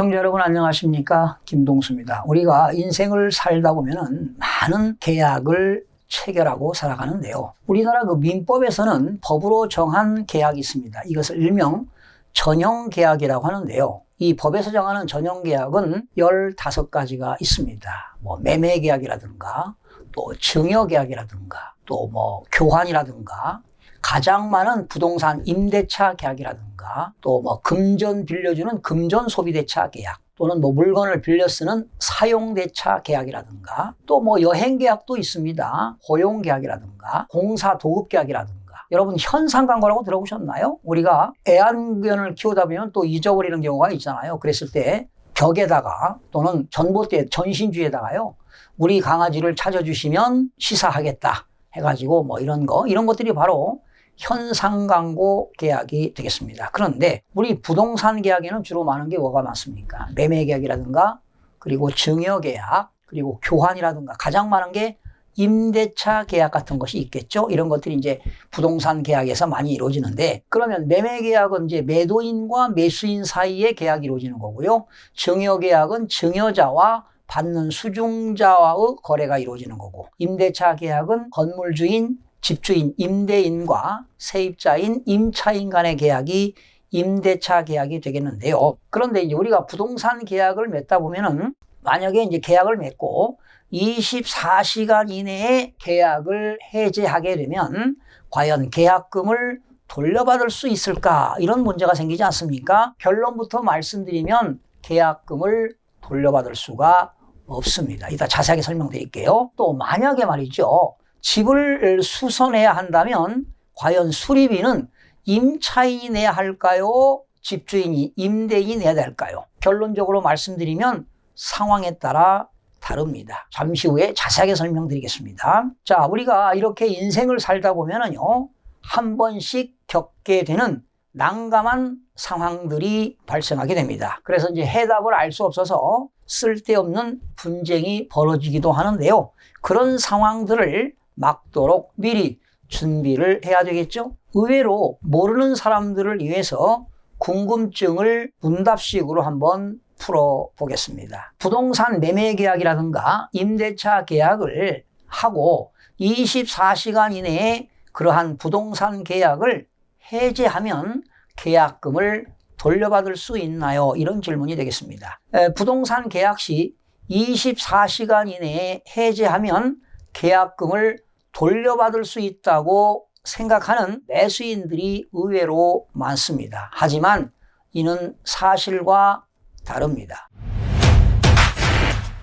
시청자 여러분 안녕하십니까? 김동수입니다. 우리가 인생을 살다 보면은 많은 계약을 체결하고 살아가는데요. 우리나라 그 민법에서는 법으로 정한 계약이 있습니다. 이것을 일명 전형 계약이라고 하는데요. 이 법에서 정하는 전형 계약은 15가지가 있습니다. 뭐 매매 계약이라든가 또 증여 계약이라든가 또 뭐 교환이라든가 가장 많은 부동산 임대차 계약이라든가 또 뭐 금전 빌려주는 금전 소비대차 계약 또는 뭐 물건을 빌려 쓰는 사용대차 계약이라든가 또 뭐 여행 계약도 있습니다. 고용 계약이라든가 공사 도급 계약이라든가 여러분 현상 광고라고 들어보셨나요? 우리가 애완견을 키우다 보면 또 잊어버리는 경우가 있잖아요. 그랬을 때 벽에다가 또는 전봇대 전신주에다가요. 우리 강아지를 찾아주시면 시사하겠다 해가지고 뭐 이런 거 이런 것들이 바로 현상 광고 계약이 되겠습니다. 그런데 우리 부동산 계약에는 주로 많은 게 뭐가 많습니까? 매매 계약이라든가 그리고 증여 계약 그리고 교환이라든가 가장 많은 게 임대차 계약 같은 것이 있겠죠. 이런 것들이 이제 부동산 계약에서 많이 이루어지는데 그러면 매매 계약은 이제 매도인과 매수인 사이에 계약이 이루어지는 거고요. 증여 계약은 증여자와 받는 수중자와의 거래가 이루어지는 거고 임대차 계약은 건물 주인, 집주인, 임대인과 세입자인, 임차인 간의 계약이 임대차 계약이 되겠는데요. 그런데 이제 우리가 부동산 계약을 맺다 보면은 만약에 이제 계약을 맺고 24시간 이내에 계약을 해제하게 되면 과연 계약금을 돌려받을 수 있을까? 이런 문제가 생기지 않습니까? 결론부터 말씀드리면 계약금을 돌려받을 수가 없습니다. 이따 자세하게 설명드릴게요. 또 만약에 말이죠. 집을 수선해야 한다면 과연 수리비는 임차인이 내야 할까요? 집주인이 임대인이 내야 될까요? 결론적으로 말씀드리면 상황에 따라 다릅니다. 잠시 후에 자세하게 설명드리겠습니다. 자, 우리가 이렇게 인생을 살다 보면은요, 한 번씩 겪게 되는 난감한 상황들이 발생하게 됩니다. 그래서 이제 해답을 알 수 없어서 쓸데없는 분쟁이 벌어지기도 하는데요. 그런 상황들을 막도록 미리 준비를 해야 되겠죠? 의외로 모르는 사람들을 위해서 궁금증을 문답식으로 한번 풀어보겠습니다. 부동산 매매 계약이라든가 임대차 계약을 하고 24시간 이내에 그러한 부동산 계약을 해제하면 계약금을 돌려받을 수 있나요? 이런 질문이 되겠습니다. 에, 부동산 계약 시 24시간 이내에 해제하면 계약금을 돌려받을 수 있다고 생각하는 매수인들이 의외로 많습니다. 하지만 이는 사실과 다릅니다.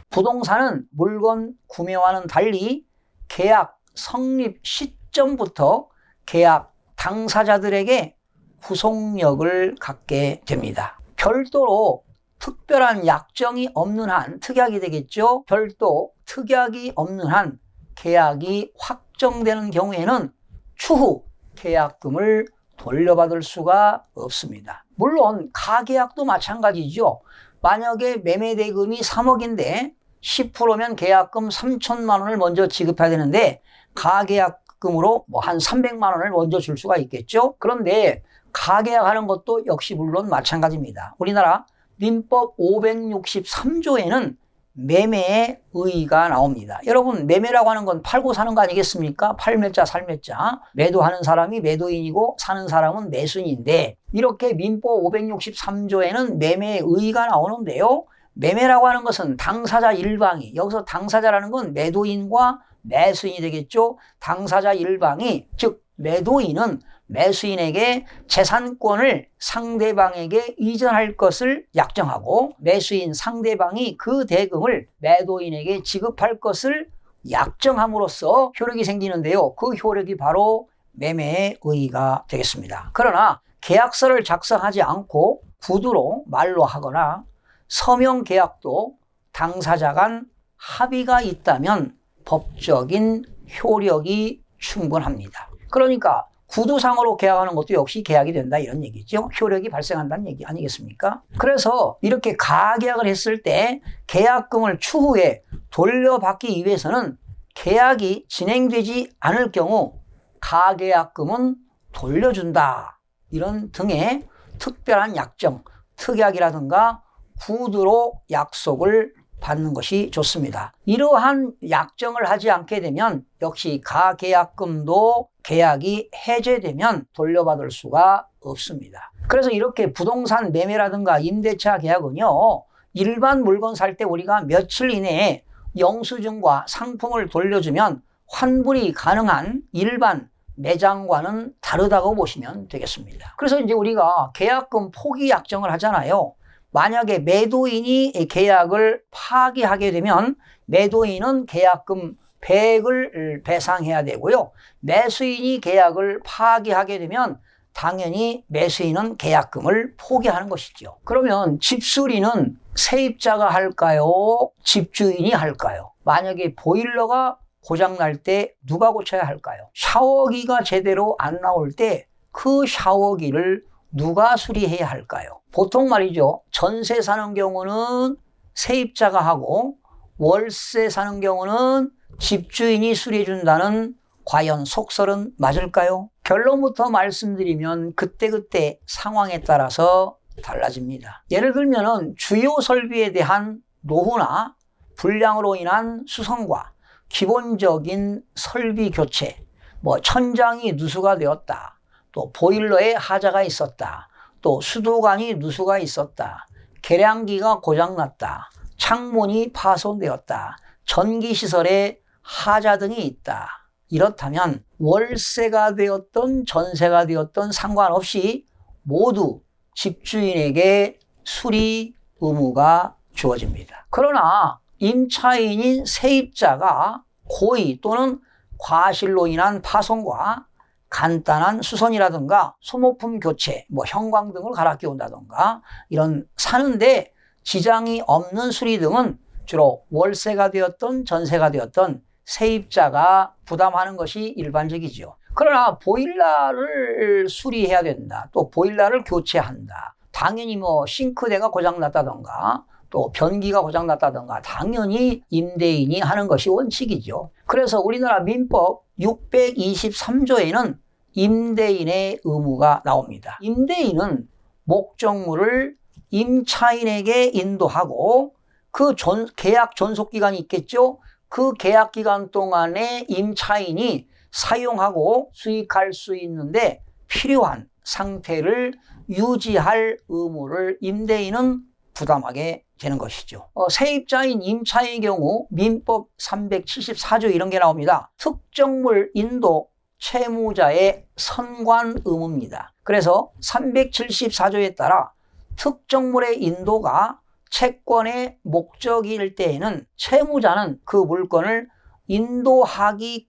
부동산은 물건 구매와는 달리 계약 성립 시점부터 계약 당사자들에게 후속력을 갖게 됩니다. 별도로 특별한 약정이 없는 한 특약이 되겠죠. 별도 특약이 없는 한 계약이 확정되는 경우에는 추후 계약금을 돌려받을 수가 없습니다. 물론 가계약도 마찬가지죠. 만약에 매매 대금이 3억인데 10%면 계약금 3천만 원을 먼저 지급해야 되는데 가계약금으로 뭐 한 300만 원을 먼저 줄 수가 있겠죠. 그런데 가계약하는 것도 역시 물론 마찬가지입니다. 우리나라 민법 563조에는 매매의 의의가 나옵니다. 여러분 매매라고 하는 건 팔고 사는 거 아니겠습니까? 팔매자 살매자 매도하는 사람이 매도인이고 사는 사람은 매수인인데 이렇게 민법 563조에는 매매의 의의가 나오는데요. 매매라고 하는 것은 당사자 일방이 여기서 당사자라는 건 매도인과 매수인이 되겠죠. 당사자 일방이 즉 매도인은 매수인에게 재산권을 상대방에게 이전할 것을 약정하고 매수인 상대방이 그 대금을 매도인에게 지급할 것을 약정함으로써 효력이 생기는데요. 그 효력이 바로 매매의 의의가 되겠습니다. 그러나 계약서를 작성하지 않고 구두로 말로 하거나 서명 계약도 당사자 간 합의가 있다면 법적인 효력이 충분합니다. 그러니까 구두상으로 계약하는 것도 역시 계약이 된다 이런 얘기죠. 효력이 발생한다는 얘기 아니겠습니까? 그래서 이렇게 가계약을 했을 때 계약금을 추후에 돌려받기 위해서는 계약이 진행되지 않을 경우 가계약금은 돌려준다. 이런 등의 특별한 약정, 특약이라든가 구두로 약속을 받는 것이 좋습니다. 이러한 약정을 하지 않게 되면 역시 가계약금도 계약이 해제되면 돌려받을 수가 없습니다. 그래서 이렇게 부동산 매매라든가 임대차 계약은요, 일반 물건 살 때 우리가 며칠 이내에 영수증과 상품을 돌려주면 환불이 가능한 일반 매장과는 다르다고 보시면 되겠습니다. 그래서 이제 우리가 계약금 포기 약정을 하잖아요. 만약에 매도인이 계약을 파기하게 되면 매도인은 계약금 100을 배상해야 되고요. 매수인이 계약을 파기하게 되면 당연히 매수인은 계약금을 포기하는 것이죠. 그러면 집수리는 세입자가 할까요? 집주인이 할까요? 만약에 보일러가 고장날 때 누가 고쳐야 할까요? 샤워기가 제대로 안 나올 때 그 샤워기를 누가 수리해야 할까요? 보통 말이죠. 전세 사는 경우는 세입자가 하고 월세 사는 경우는 집주인이 수리해 준다는 과연 속설은 맞을까요? 결론부터 말씀드리면 그때그때 상황에 따라서 달라집니다. 예를 들면은 주요 설비에 대한 노후나 불량으로 인한 수성과 기본적인 설비 교체, 뭐 천장이 누수가 되었다. 또 보일러에 하자가 있었다. 또 수도관이 누수가 있었다. 계량기가 고장났다. 창문이 파손되었다. 전기시설에 하자 등이 있다. 이렇다면 월세가 되었던 전세가 되었던 상관없이 모두 집주인에게 수리 의무가 주어집니다. 그러나 임차인인 세입자가 고의 또는 과실로 인한 파손과 간단한 수선이라든가 소모품 교체, 뭐 형광 등을 갈아 끼운다든가 이런 사는데 지장이 없는 수리 등은 주로 월세가 되었던 전세가 되었던 세입자가 부담하는 것이 일반적이지요. 그러나 보일러를 수리해야 된다. 또 보일러를 교체한다. 당연히 뭐 싱크대가 고장났다던가 또 변기가 고장났다던가 당연히 임대인이 하는 것이 원칙이죠. 그래서 우리나라 민법 623조에는 임대인의 의무가 나옵니다. 임대인은 목적물을 임차인에게 인도하고 그 전, 계약 존속 기간이 있겠죠? 그 계약 기간 동안에 임차인이 사용하고 수익할 수 있는데 필요한 상태를 유지할 의무를 임대인은 부담하게 되는 것이죠. 어, 세입자인 임차인의 경우 민법 374조 이런 게 나옵니다. 특정물 인도 채무자의 선관 의무입니다. 그래서 374조에 따라 특정물의 인도가 채권의 목적일 때에는 채무자는 그 물건을 인도하기까지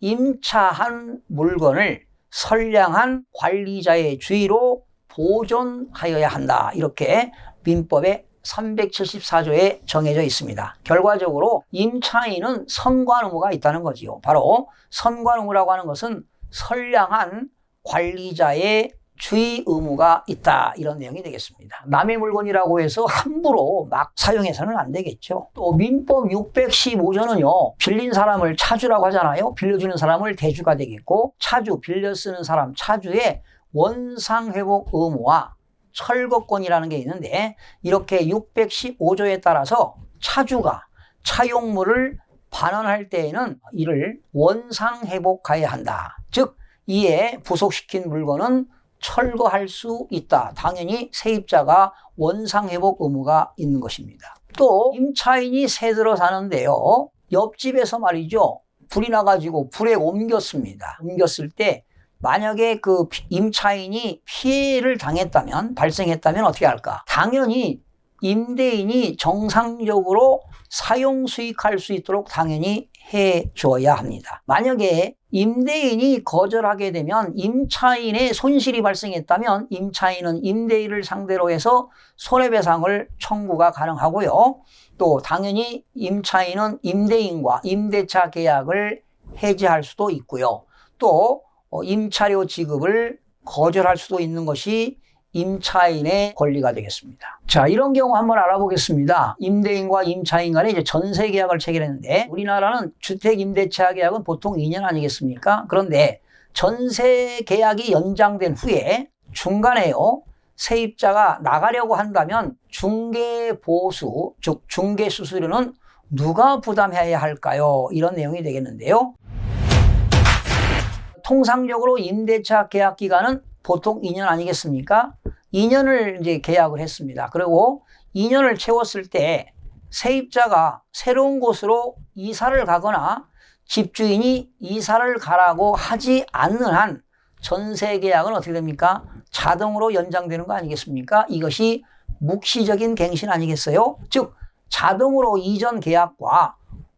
임차한 물건을 선량한 관리자의 주의로 보존하여야 한다. 이렇게 민법의 374조에 정해져 있습니다. 결과적으로 임차인은 선관 의무가 있다는 거지요. 바로 선관 의무라고 하는 것은 선량한 관리자의 주의 의무가 있다 이런 내용이 되겠습니다. 남의 물건이라고 해서 함부로 막 사용해서는 안 되겠죠. 또 민법 615조는요. 빌린 사람을 차주라고 하잖아요. 빌려주는 사람을 대주가 되겠고 차주 빌려 쓰는 사람 차주의 원상회복 의무와 철거권이라는 게 있는데 이렇게 615조에 따라서 차주가 차용물을 반환할 때에는 이를 원상회복해야 한다. 즉 이에 부속시킨 물건은 철거할 수 있다. 당연히 세입자가 원상회복 의무가 있는 것입니다. 또 임차인이 새 들어 사는데요. 옆집에서 말이죠. 불이 나가지고 불에 옮겼습니다. 옮겼을 때 만약에 그 임차인이 피해를 당했다면 발생했다면 어떻게 할까? 당연히 임대인이 정상적으로 사용 수익할 수 있도록 당연히 해 줘야 합니다. 만약에 임대인이 거절하게 되면 임차인의 손실이 발생했다면 임차인은 임대인을 상대로 해서 손해배상을 청구가 가능하고요. 또 당연히 임차인은 임대인과 임대차 계약을 해지할 수도 있고요. 또 어, 임차료 지급을 거절할 수도 있는 것이 임차인의 권리가 되겠습니다. 자, 이런 경우 한번 알아보겠습니다. 임대인과 임차인 간에 이제 전세 계약을 체결했는데 우리나라는 주택 임대차 계약은 보통 2년 아니겠습니까? 그런데 전세 계약이 연장된 후에 중간에요. 세입자가 나가려고 한다면 중개 보수, 즉 중개 수수료는 누가 부담해야 할까요? 이런 내용이 되겠는데요. 통상적으로 임대차 계약 기간은 보통 2년 아니겠습니까? 2년을 이제 계약을 했습니다. 그리고 2년을 채웠을 때 세입자가 새로운 곳으로 이사를 가거나 집주인이 이사를 가라고 하지 않는 한 전세 계약은 어떻게 됩니까? 자동으로 연장되는 거 아니겠습니까? 이것이 묵시적인 갱신 아니겠어요? 즉 자동으로 이전 계약과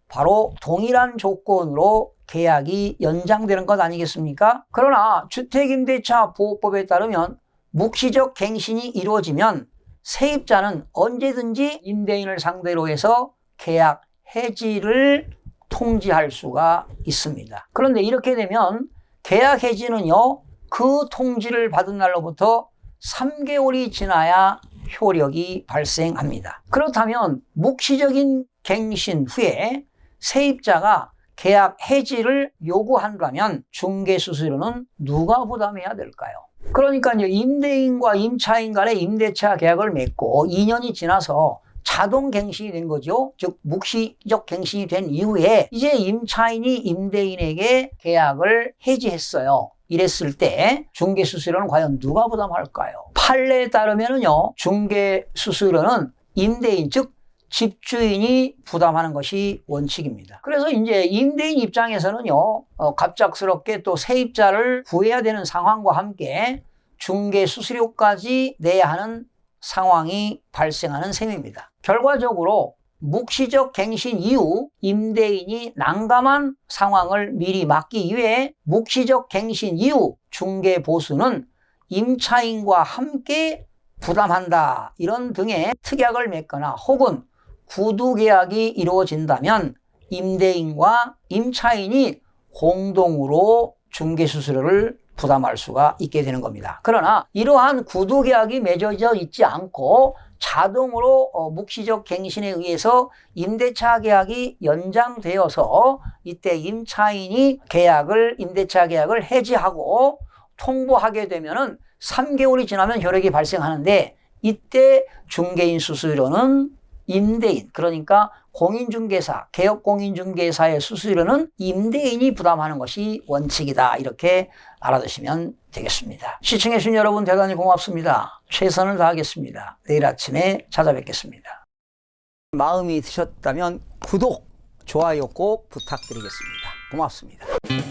바로 동일한 조건으로 계약이 연장되는 것 아니겠습니까? 그러나 주택임대차 보호법에 따르면 묵시적 갱신이 이루어지면 세입자는 언제든지 임대인을 상대로 해서 계약 해지를 통지할 수가 있습니다. 그런데 이렇게 되면 계약 해지는요, 그 통지를 받은 날로부터 3개월이 지나야 효력이 발생합니다. 그렇다면 묵시적인 갱신 후에 세입자가 계약 해지를 요구한다면 중개 수수료는 누가 부담해야 될까요? 그러니까 이제 임대인과 임차인 간의 임대차 계약을 맺고 2년이 지나서 자동 갱신이 된 거죠. 즉 묵시적 갱신이 된 이후에 이제 임차인이 임대인에게 계약을 해지했어요. 이랬을 때 중개 수수료는 과연 누가 부담할까요? 판례에 따르면은요. 중개 수수료는 임대인 즉 집주인이 부담하는 것이 원칙입니다. 그래서 이제 임대인 입장에서는요, 어, 갑작스럽게 또 세입자를 구해야 되는 상황과 함께 중개 수수료까지 내야 하는 상황이 발생하는 셈입니다. 결과적으로 묵시적 갱신 이후 임대인이 난감한 상황을 미리 막기 위해 묵시적 갱신 이후 중개 보수는 임차인과 함께 부담한다. 이런 등의 특약을 맺거나 혹은 구두 계약이 이루어진다면 임대인과 임차인이 공동으로 중개 수수료를 부담할 수가 있게 되는 겁니다. 그러나 이러한 구두 계약이 맺어져 있지 않고 자동으로 어, 묵시적 갱신에 의해서 임대차 계약이 연장되어서 이때 임차인이 계약을 임대차 계약을 해지하고 통보하게 되면은 3개월이 지나면 효력이 발생하는데 이때 중개인 수수료는 임대인 그러니까 공인중개사 개업공인중개사의 수수료는 임대인이 부담하는 것이 원칙이다 이렇게 알아두시면 되겠습니다. 시청해 주신 여러분 대단히 고맙습니다. 최선을 다하겠습니다. 내일 아침에 찾아뵙겠습니다. 마음이 드셨다면 구독, 좋아요 꼭 부탁드리겠습니다. 고맙습니다.